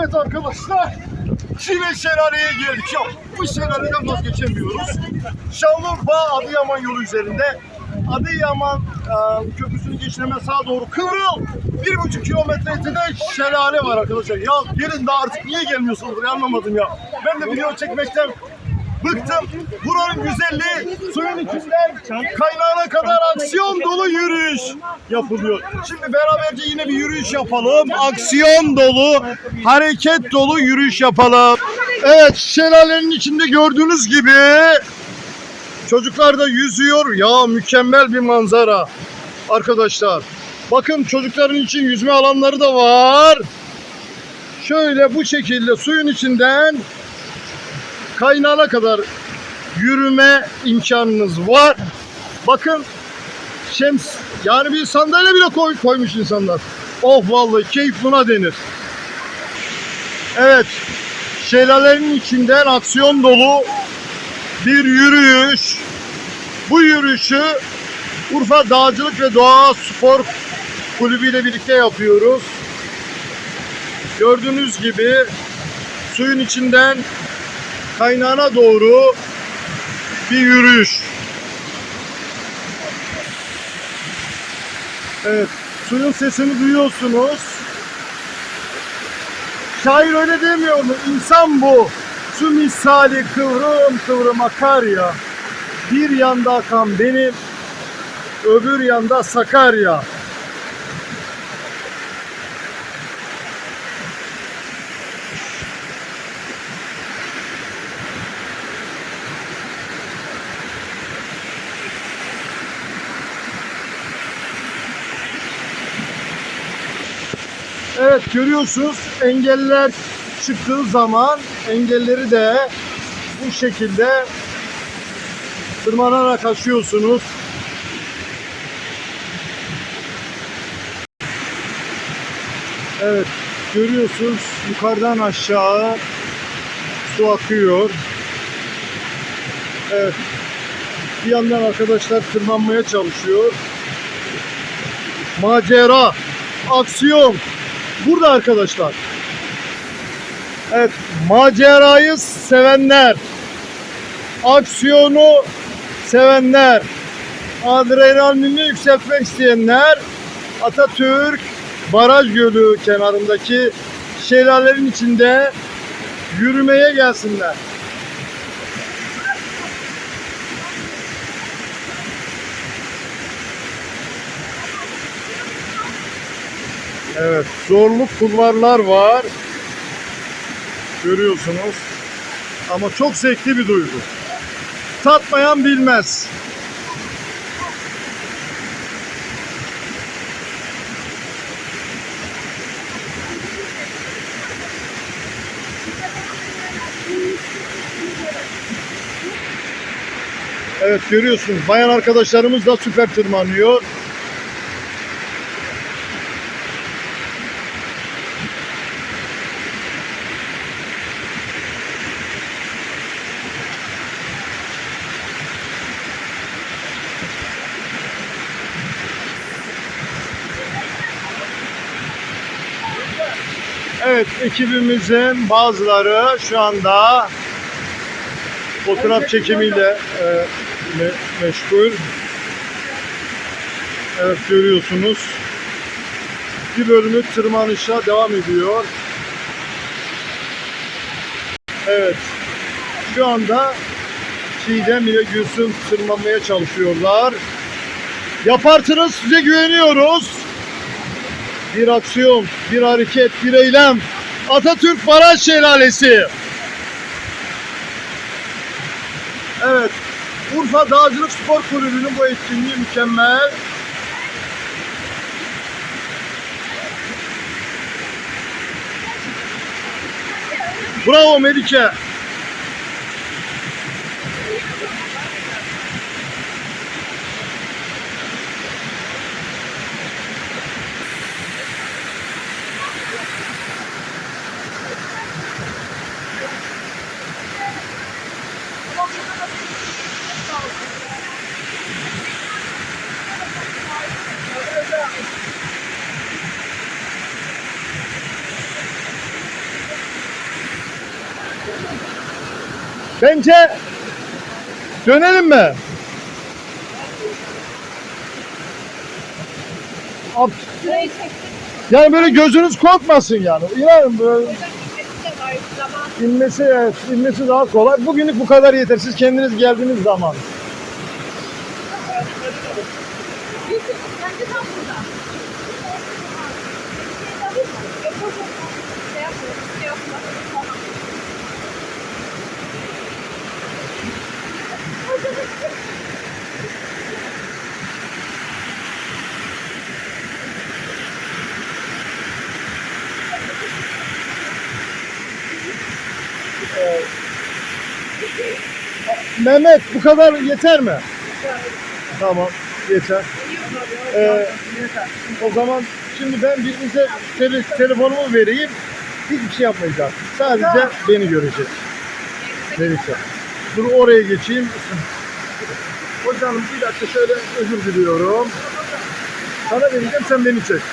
Evet arkadaşlar. Yine şelaleye geldik. Ya bu şelaleden vazgeçemiyoruz. Şanlıurfa Adıyaman yolu üzerinde. Adıyaman e, köprüsünü geçineme sağa doğru kıvrıl. Bir buçuk kilometre ötede şelale var arkadaşlar. Ya gelin daha artık niye gelmiyorsunuz anlamadım ya. Ben de video çekmekten bıktım. Buranın güzelliği suyun içinden kaynağına kadar aksiyon dolu yürüyüş yapılıyor. Şimdi beraberce yine bir yürüyüş yapalım. Aksiyon dolu, hareket dolu yürüyüş yapalım. Evet şelalenin içinde gördüğünüz gibi çocuklar da yüzüyor. Ya mükemmel bir manzara arkadaşlar. Bakın çocukların için yüzme alanları da var. Şöyle bu şekilde suyun içinden kaynağına kadar yürüme imkanınız var. Bakın şems yani bir sandalye bile koy, koymuş insanlar. Oh vallahi keyif buna denir. Evet. Şelalenin içinden aksiyon dolu bir yürüyüş. Bu yürüyüşü Urfa Dağcılık ve Doğa Spor Kulübü ile birlikte yapıyoruz. Gördüğünüz gibi suyun içinden kaynağına doğru bir yürüyüş. Evet, suyun sesini duyuyorsunuz. Şair öyle demiyor mu? İnsan bu. Su misali kıvrım kıvrım akar ya. Bir yanda akan benim, öbür yanda Sakarya. Evet görüyorsunuz engeller çıktığı zaman engelleri de bu şekilde tırmanarak aşıyorsunuz. Evet görüyorsunuz yukarıdan aşağı su akıyor. Evet bir yandan arkadaşlar tırmanmaya çalışıyor. Macera, aksiyon, burada arkadaşlar. Evet, macerayı sevenler, aksiyonu sevenler, adrenalini yükseltmek isteyenler Atatürk Baraj Gölü kenarındaki şelalelerin içinde yürümeye gelsinler. Evet, zorlu kulvarlar var. Görüyorsunuz. Ama çok zevkli bir duygu. Tatmayan bilmez. Evet görüyorsunuz bayan arkadaşlarımız da süper tırmanıyor. Evet ekibimizin bazıları şu anda fotoğraf çekimiyle e, me- meşgul. Evet görüyorsunuz. Bir bölümü tırmanışa devam ediyor. Evet. Şu anda Çiğdem ile Gülsüm tırmanmaya çalışıyorlar. Yaparsınız size güveniyoruz. Bir aksiyon, bir hareket, bir eylem. Atatürk Baraj Şelalesi. Evet. Urfa Dağcılık Spor Kulübü'nün bu etkinliği mükemmel. Bravo Melike. Bence dönelim mi? Yani böyle gözünüz korkmasın yani. İnanın böyle inmesi, evet, inmesi daha kolay. Bugünlük bu kadar yeter. Siz kendiniz geldiğiniz zaman. Bence tam burada. Mehmet bu kadar yeter mi? Tamam yeter. Ee, o zaman şimdi ben birinize tele- telefonumu vereyim. Hiçbir şey yapmayacağız. Sadece beni görecek. Melisa. Dur oraya geçeyim. Hocam bir dakika şöyle özür diliyorum. Sana vereceğim sen beni çek.